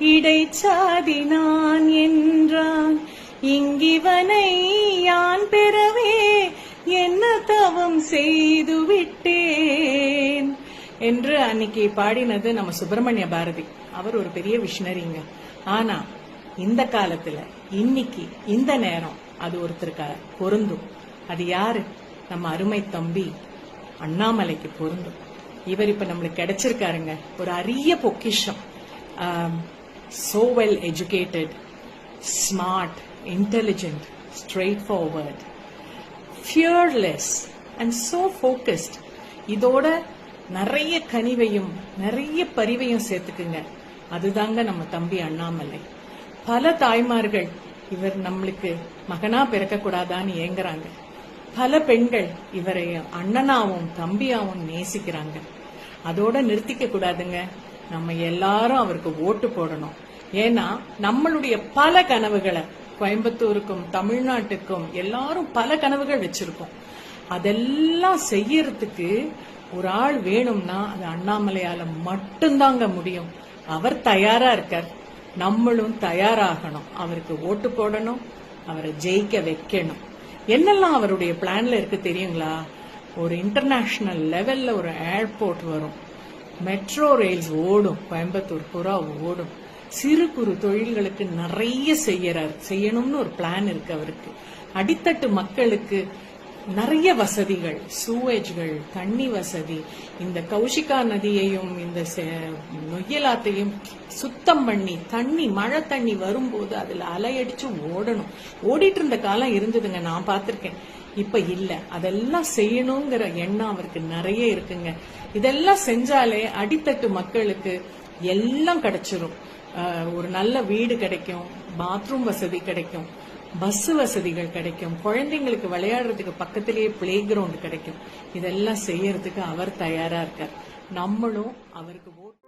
இடைச்சாதினான் என்றான். இங்கிவனை யான் பெறவே என்ன தவம் செய்து விட்டேன் என்று அன்னைக்கு பாடினது நம்ம சுப்பிரமணிய பாரதி. அவர் ஒரு பெரிய விஷனரிங்க ஆனா இந்த காலத்துல இன்னைக்கு இந்த நேரம் அது ஒருத்தருக்கு பொருந்தும். அது யாரு? நம்ம அருமை தம்பி அண்ணாமலைக்கு பொருந்தும். இவர் இப்ப நம்மளுக்கு கிடைச்சிருக்காருங்க. ஒரு அரிய பொக்கிஷம். So well educated smart intelligent, straight forward and and so focused இதோட நிறைய கனிவையும் நிறைய பரிவையும் சேர்த்துக்குங்க. அதுதாங்க நம்ம தம்பி அண்ணாமலை. பல தாய்மார்கள் இவர் நம்மளுக்கு மகனா பிறக்கக்கூடாதான்னு ஏங்குறாங்க. பல பெண்கள் இவரை அண்ணனாவும் தம்பியாவும் நேசிக்கிறாங்க. அதோட நிறுத்திக்க கூடாதுங்க. நம்ம எல்லாரும் அவருக்கு ஓட்டு போடணும். ஏன்னா நம்மளுடைய பல கனவுகளை கோயம்புத்தூருக்கும் தமிழ்நாட்டுக்கும் எல்லாரும் பல கனவுகள் வச்சிருக்கோம். அதெல்லாம் செய்யறதுக்கு ஒரு ஆள் வேணும்னா அது அண்ணாமலையால மட்டும்தாங்க முடியும். அவர் தயாரா இருக்கார். நம்மளும் தயாராகணும். அவருக்கு ஓட்டு போடணும். அவரை ஜெயிக்க வைக்கணும். என்னெல்லாம் அவருடைய பிளான்ல இருக்கு தெரியுங்களா? ஒரு இன்டர்நேஷனல் லெவல்ல ஒரு ஏர்போர்ட் வரும். மெட்ரோ ரயில்ஸ் ஓடும் கோயம்புத்தூர் புறா ஓடும். சிறு குறு தொழில்களுக்கு நிறைய செய்யறார். செய்யணும்னு ஒரு பிளான் இருக்கு அவருக்கு. அடித்தட்டு மக்களுக்கு நிறைய வசதிகள் சூவேஜ்கள் தண்ணி வசதி. இந்த கௌஷிகா நதியையும் இந்த செ- நொய்யலாத்தையும் சுத்தம் பண்ணி தண்ணி மழை தண்ணி வரும்போது அதுல அலையடிச்சு ஓடணும். ஓடிட்டு இருந்த காலம் இருந்ததுங்க நான் பார்த்திருக்கேன். இப்ப இல்ல. அதெல்லாம் செய்யணுங்கிற எண்ணம் அவருக்கு நிறைய இருக்குங்க. இதெல்லாம் செஞ்சாலே அடித்தட்டு மக்களுக்கு எல்லாம் கிடைச்சிரும். ஒரு நல்ல வீடு கிடைக்கும் பாத்ரூம் வசதி கிடைக்கும். பஸ் வசதிகள் கிடைக்கும். குழந்தைங்களுக்கு விளையாடுறதுக்கு பக்கத்திலேயே பிளே கிரவுண்ட் கிடைக்கும். இதெல்லாம் செய்யறதுக்கு அவர் தயாரா இருக்கார். நம்மளும் அவருக்கு ஓட்